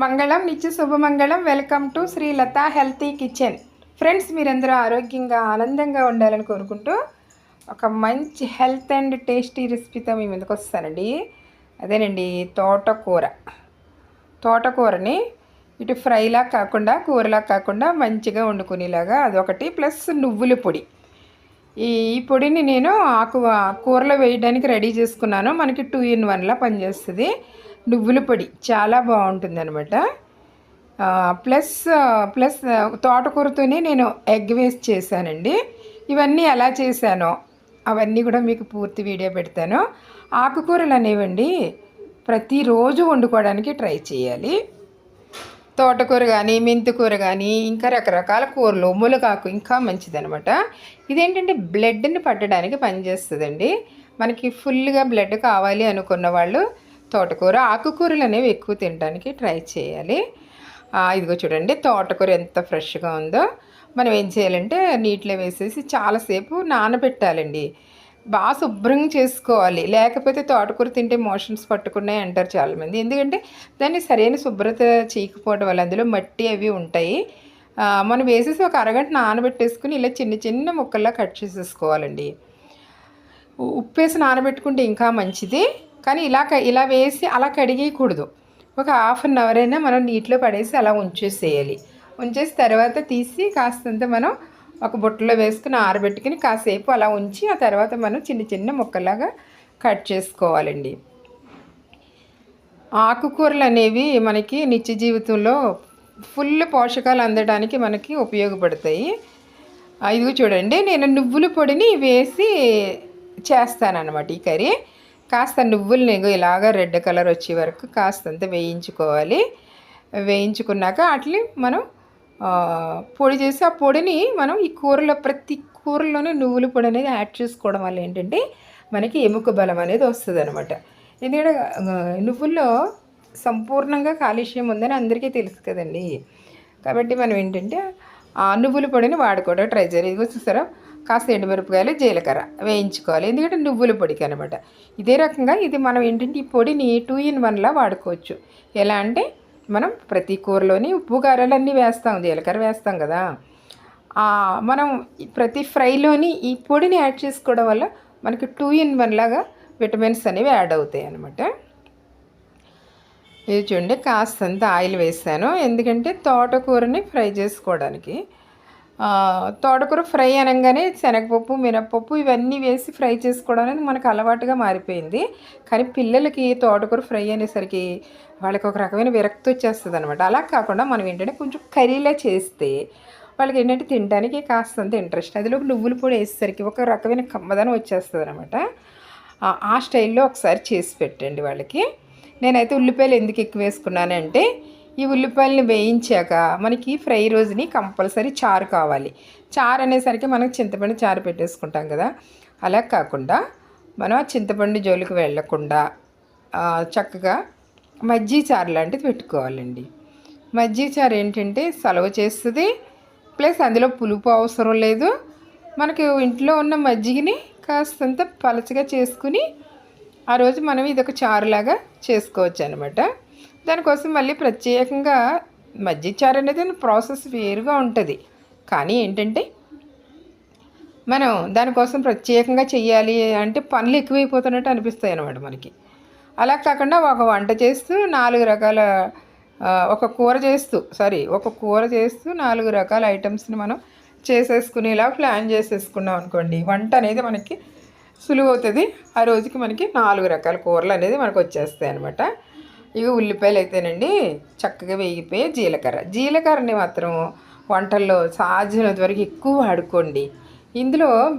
మంగళం నిత్య శుభమంగళం. Welcome to Shri Latha healthy kitchen. Friends మీరందరూ ఆరోగ్యంగా ఆనందంగా ఉండాలని కోరుకుంటూ ఒక మంచి హెల్త్ అండ్ టేస్టీ రెసిపీతో మీ ముందుకు వస్తానండి. అదేనండి తోటకూర. తోటకూరని ఇటు ఫ్రైలా కాకుండా కూరలా కాకుండా మంచిగా వండుకునేలాగా అదొకటి ప్లస్ నువ్వుల పొడి. ఈ ఈ పొడిని నేను ఆకు కూరలో వేయడానికి రెడీ చేసుకున్నాను. మనకి టూ ఇన్ వన్లా పనిచేస్తుంది. నువ్వుల పొడి చాలా బాగుంటుంది అనమాట ప్లస్ ప్లస్ తోటకూరతోనే నేను ఎగ్ వేస్ట్ చేశానండి. ఇవన్నీ ఎలా చేశానో అవన్నీ కూడా మీకు పూర్తి వీడియో పెడతాను. ఆకుకూరలు అనేవండి ప్రతిరోజు వండుకోవడానికి ట్రై చేయాలి. తోటకూర కానీ మెంతికూర కానీ ఇంకా రకరకాల కూరలు ములగాకు ఇంకా మంచిదనమాట ఇదేంటంటే బ్లడ్ని పట్టడానికి పనిచేస్తుందండి. మనకి ఫుల్గా బ్లడ్ కావాలి అనుకున్న వాళ్ళు తోటకూర ఆకుకూరలు అనేవి ఎక్కువ తినడానికి ట్రై చేయాలి. ఇదిగో చూడండి తోటకూర ఎంత ఫ్రెష్గా ఉందో. మనం ఏం చేయాలంటే నీటిలో వేసేసి చాలాసేపు నానబెట్టాలండి. బాగా శుభ్రంగా చేసుకోవాలి. లేకపోతే తోటకూర తింటే మోషన్స్ పట్టుకున్నాయి అంటారు చాలామంది. ఎందుకంటే దాన్ని సరైన శుభ్రత చేయకపోవడం వల్ల అందులో మట్టి అవి ఉంటాయి. మనం వేసేసి ఒక అరగంట నానబెట్టేసుకుని ఇలా చిన్న చిన్న ముక్కల్లా కట్ చేసేసుకోవాలండి. ఉప్పేసి నానబెట్టుకుంటే ఇంకా మంచిది. కానీ ఇలా ఇలా వేసి అలా కడిగేయకూడదు. ఒక హాఫ్ అన్ అవర్ అయినా మనం నీటిలో పడేసి అలా ఉంచేసేయాలి. ఉంచేసి తర్వాత తీసి కాస్తంత మనం ఒక బుట్టలో వేసుకుని ఆరబెట్టుకుని కాసేపు అలా ఉంచి ఆ తర్వాత మనం చిన్న చిన్న ముక్కలాగా కట్ చేసుకోవాలండి. ఆకుకూరలు అనేవి మనకి నిత్య జీవితంలో ఫుల్ పోషకాలు అందడానికి మనకి ఉపయోగపడతాయి. ఇదిగో చూడండి నేను నువ్వుల పొడిని వేసి చేస్తానన్నమాట ఈ కర్రీ. కాస్త నువ్వులు నీకు ఇలాగ రెడ్ కలర్ వచ్చే వరకు కాస్తంత వేయించుకోవాలి. వేయించుకున్నాక అట్లే మనం పొడి చేసి ఆ పొడిని మనం ఈ కూరలో ప్రతి కూరలోనే నువ్వుల పొడి అనేది యాడ్ చేసుకోవడం వల్ల ఏంటంటే మనకి ఎముక బలం అనేది వస్తుంది అనమాట ఎందుకంటే నువ్వుల్లో సంపూర్ణంగా కాలుష్యం ఉందని అందరికీ తెలుసు కదండి. కాబట్టి మనం ఏంటంటే ఆ నువ్వుల పొడిని వాడుకోవడం ట్రై చేయాలి. ఇదిగో చూసారా? కాస్త ఎండుమిరపకాయలు జీలకర్ర వేయించుకోవాలి. ఎందుకంటే నువ్వుల పొడికి అనమాట ఇదే రకంగా ఇది మనం ఏంటంటే ఈ పొడిని టూ ఇన్ వన్లా వాడుకోవచ్చు. ఎలా అంటే మనం ప్రతి కూరలోని ఉప్పు కారాలన్నీ వేస్తాం. జీలకర్ర వేస్తాం కదా. మనం ప్రతి ఫ్రైలోని ఈ పొడిని యాడ్ చేసుకోవడం వల్ల మనకి టూ ఇన్ వన్ లాగా విటమిన్స్ అనేవి యాడ్ అవుతాయి అనమాట ఇది చూడండి కాస్తంత ఆయిల్ వేసాను. ఎందుకంటే తోటకూరని ఫ్రై చేసుకోవడానికి తోటకూర ఫ్రై అనగానే శనగపప్పు మినప్పప్పు ఇవన్నీ వేసి ఫ్రై చేసుకోవడం అనేది మనకు అలవాటుగా మారిపోయింది. కానీ పిల్లలకి తోటకూర ఫ్రై అనేసరికి వాళ్ళకి ఒక రకమైన విరక్తి వచ్చేస్తుంది అనమాట అలా కాకుండా మనం ఏంటంటే కొంచెం కర్రీలా చేస్తే వాళ్ళకి ఏంటంటే తినడానికి కాస్తంత ఇంట్రెస్ట్ అదిలో నువ్వులు పొడి వేసేసరికి ఒక రకమైన కమ్మదనం వచ్చేస్తుంది అనమాట ఆ స్టైల్లో ఒకసారి చేసి పెట్టండి వాళ్ళకి. నేనైతే ఉల్లిపాయలు ఎందుకు ఎక్కువ వేసుకున్నానంటే ఈ ఉల్లిపాయలని వేయించాక మనకి ఫ్రై రోజుని కంపల్సరీ చారు కావాలి. చారు అనేసరికి మనకు చింతపండు చారు పెట్టేసుకుంటాం కదా. అలా కాకుండా మనం ఆ చింతపండు జోలికి వెళ్ళకుండా చక్కగా మజ్జీ చారు లాంటిది పెట్టుకోవాలండి. మజ్జీ చారు ఏంటంటే సలవ చేస్తుంది ప్లస్ అందులో పులుపు అవసరం లేదు. మనకి ఇంట్లో ఉన్న మజ్జిగని కాస్తంత పలచగా చేసుకుని ఆ రోజు మనం ఇదొక చారులాగా చేసుకోవచ్చు అనమాట దానికోసం మళ్ళీ ప్రత్యేకంగా మజ్జిచారు అనేది ప్రాసెస్ వేరుగా ఉంటుంది. కానీ ఏంటంటే మనం దానికోసం ప్రత్యేకంగా చేయాలి అంటే పనులు ఎక్కువైపోతున్నట్టు అనిపిస్తాయి అనమాట మనకి. అలా కాకుండా ఒక వంట చేస్తూ నాలుగు రకాల ఒక కూర చేస్తూ సారీ ఒక కూర చేస్తూ నాలుగు రకాల ఐటమ్స్ని మనం చేసేసుకునేలా ప్లాన్ చేసేసుకున్నాం అనుకోండి. వంట అనేది మనకి సులువు అవుతుంది ఆ రోజుకి మనకి నాలుగు రకాల కూరలు అనేది మనకు వచ్చేస్తాయి అనమాట ఇవి ఉల్లిపాయలు అయితేనండి చక్కగా వేగిపోయి జీలకర్ర. జీలకర్రని మాత్రం వంటల్లో సాధ్యమైనంత వరకు ఎక్కువ వాడుకోండి. ఇందులో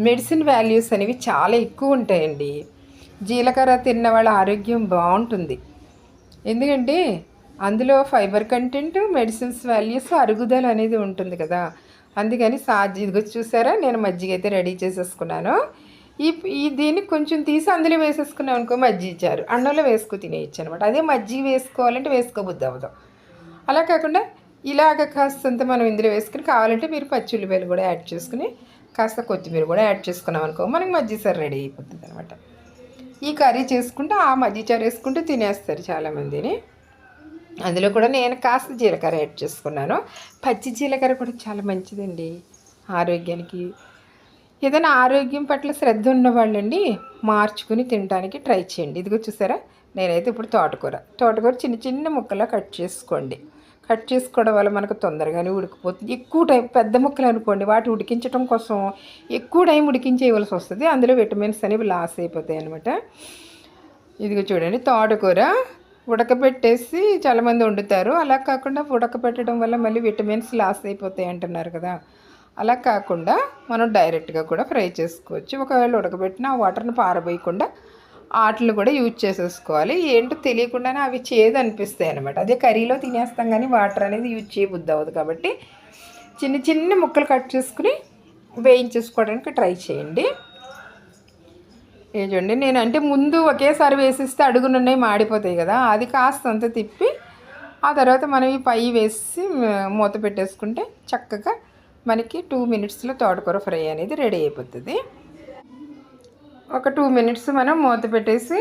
మెడిసిన్ వాల్యూస్ అనేవి చాలా ఎక్కువ ఉంటాయండి. జీలకర్ర తిన్న వాళ్ళ ఆరోగ్యం బాగుంటుంది. ఎందుకంటే అందులో ఫైబర్ కంటెంట్ మెడిసిన్స్ వాల్యూస్ అరుగుదల అనేది ఉంటుంది కదా. అందుకని సాధ్య. ఇదిగో చూసారా? నేను మజ్జిగ అయితే రెడీ చేసేసుకున్నాను. ఈ ఈ దీన్ని కొంచెం తీసి అందులో వేసేసుకున్నాం అనుకో మజ్జిగ ఇచ్చారు. అన్నంలో వేసుకు తినేయచ్చు అనమాట అదే మజ్జిగ వేసుకోవాలంటే వేసుకోబుద్ది అవ్వదు. అలా కాకుండా ఇలాగ కాస్తంత మనం ఇందులో వేసుకుని కావాలంటే మీరు పచ్చిల్లిపాయలు కూడా యాడ్ చేసుకుని కాస్త కొత్తిమీర కూడా యాడ్ చేసుకున్నాం అనుకో మనకి మజ్జి సార్ రెడీ అయిపోతుంది అనమాట ఈ కర్రీ చేసుకుంటే ఆ మజ్జి చారు వేసుకుంటూ తినేస్తారు చాలామందిని. అందులో కూడా నేను కాస్త జీలకర్ర యాడ్ చేసుకున్నాను. పచ్చి జీలకర్ర కూడా చాలా మంచిదండి. ఆరోగ్యానికి ఏదైనా ఆరోగ్యం పట్ల శ్రద్ధ ఉన్నవాళ్ళండి మార్చుకుని తినడానికి ట్రై చేయండి. ఇదిగో చూసారా? నేనైతే ఇప్పుడు తోటకూర. తోటకూర చిన్న చిన్న ముక్కలా కట్ చేసుకోండి. కట్ చేసుకోవడం వల్ల మనకు తొందరగానే ఉడికిపోతుంది. ఎక్కువ టైం పెద్ద ముక్కలు అనుకోండి వాటి ఉడికించడం కోసం ఎక్కువ టైం ఉడికించేయవలసి వస్తుంది. అందులో విటమిన్స్ అనేవి లాస్ అయిపోతాయి అనమాట ఇదిగో చూడండి తోటకూర ఉడకబెట్టేసి చాలామంది వండుతారు. అలా కాకుండా ఉడకబెట్టడం వల్ల మళ్ళీ విటమిన్స్ లాస్ అయిపోతాయి అంటున్నారు కదా. అలా కాకుండా మనం డైరెక్ట్గా కూడా ఫ్రై చేసుకోవచ్చు. ఒకవేళ ఉడకబెట్టిన ఆ వాటర్ని పారబోయకుండా ఆటలు కూడా యూజ్ చేసేసుకోవాలి. ఏంటో తెలియకుండానే అవి చేదు అనిపిస్తాయి అనమాట అదే కర్రీలో తినేస్తాం కానీ వాటర్ అనేది యూజ్ చేయబుద్ది అవ్వదు కాబట్టి చిన్న చిన్న ముక్కలు కట్ చేసుకుని వేయించేసుకోవడానికి ట్రై చేయండి. ఏ చూడండి నేను అంటే ముందు ఒకేసారి వేసిస్తే అడుగునున్నాయి మాడిపోతాయి కదా అది కాస్త అంత తిప్పి ఆ తర్వాత మనం ఈ పై వేసి మూత పెట్టేసుకుంటే చక్కగా మనకి టూ మినిట్స్లో తోటకూర ఫ్రై అనేది రెడీ అయిపోతుంది. ఒక టూ మినిట్స్ మనం మూత పెట్టేసి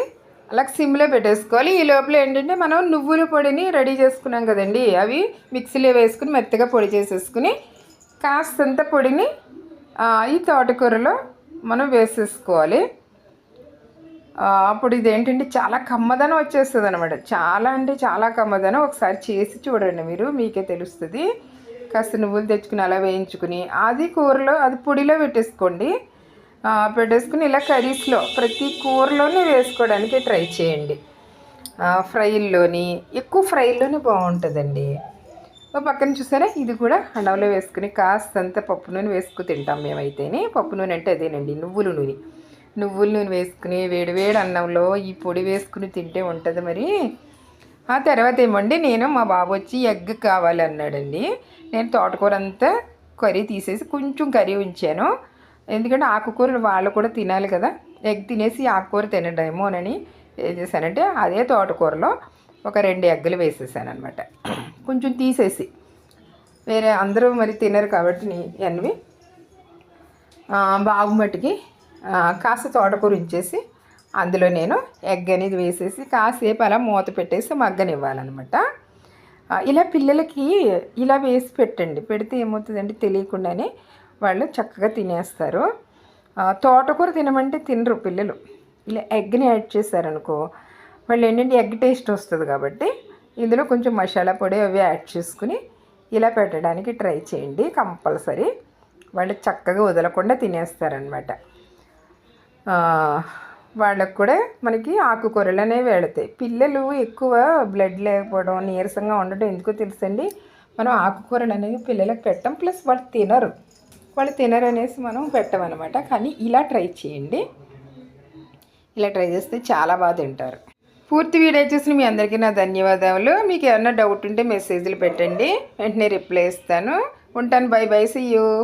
అలా సిమ్లో పెట్టేసుకోవాలి. ఈ లోపల ఏంటంటే మనం నువ్వుల పొడిని రెడీ చేసుకున్నాం కదండి. అవి మిక్సీలో వేసుకుని మెత్తగా పొడి చేసేసుకుని కాస్తంత పొడిని ఈ తోటకూరలో మనం వేసేసుకోవాలి. అప్పుడు ఇదేంటంటే చాలా కమ్మదనం వచ్చేస్తుంది అనమాట చాలా అంటే చాలా కమ్మదనం. ఒకసారి చేసి చూడండి మీరు మీకే తెలుస్తుంది. కాస్త నువ్వులు తెచ్చుకుని అలా వేయించుకుని అది కూరలో అది పొడిలో పెట్టేసుకోండి. పెట్టేసుకుని ఇలా కర్రీస్లో ప్రతి కూరలోనే వేసుకోవడానికి ట్రై చేయండి. ఫ్రైల్లోని ఎక్కువ ఫ్రైల్లోనే బాగుంటుందండి. పక్కన చూసారా? ఇది కూడా అన్నంలో వేసుకుని కాస్తంత పప్పు నూనె వేసుకు తింటాం మేమైతేనే. పప్పు నూనె అంటే అదేనండి నువ్వుల నూనె. నువ్వుల నూనె వేసుకుని వేడివేడి అన్నంలో ఈ పొడి వేసుకుని తింటే ఉంటుంది మరి. ఆ తర్వాత ఏమండి నేను మా బాబు వచ్చి ఎగ్ కావాలన్నాడండి. నేను తోటకూర అంతా కర్రీ తీసేసి కొంచెం కర్రీ ఉంచాను. ఎందుకంటే ఆకుకూరలు వాళ్ళు కూడా తినాలి కదా. ఎగ్ తినేసి ఆకుకూర తినడేమోనని ఏం చేశానంటే అదే తోటకూరలో ఒక రెండు ఎగ్గులు వేసేసాను అనమాట కొంచెం తీసేసి. వేరే అందరూ మరి తినరు కాబట్టి అన్నవి బాగుమట్టికి కాస్త తోటకూర ఉంచేసి అందులో నేను ఎగ్ అనేది వేసేసి కాసేపు అలా మూత పెట్టేసి మగ్గనివ్వాలన్నమాట. ఇలా పిల్లలకి ఇలా వేసి పెట్టండి. పెడితే ఏమవుతుందంటే తెలియకుండానే వాళ్ళు చక్కగా తినేస్తారు. తోటకూర తినమంటే తినరు పిల్లలు. ఇలా ఎగ్ని యాడ్ చేశారనుకో వాళ్ళు ఏంటంటే ఎగ్ టేస్ట్ వస్తుంది కాబట్టి ఇందులో కొంచెం మసాలా పొడి అవి యాడ్ చేసుకుని ఇలా పెట్టడానికి ట్రై చేయండి కంపల్సరీ. వాళ్ళు చక్కగా వదలకుండా తినేస్తారనమాట వాళ్ళకు కూడా మనకి ఆకుకూరలు అనేవి వెళతాయి. పిల్లలు ఎక్కువ బ్లడ్ లేకపోవడం నీరసంగా ఉండడం ఎందుకో తెలుసండి? మనం ఆకుకూరలు అనేవి పిల్లలకు పెట్టం ప్లస్ వాళ్ళు తినరు. వాళ్ళు తినరు అనేసి మనం పెట్టమన్నమాట కానీ ఇలా ట్రై చేయండి. ఇలా ట్రై చేస్తే చాలా బాగా తింటారు. పూర్తి వీడియో చూసిన మీ అందరికీ నా ధన్యవాదాలు మీకు ఏమన్నా డౌట్ ఉంటే మెసేజ్లు పెట్టండి. వెంటనే రిప్లై ఇస్తాను. ఉంటాను. By bye see you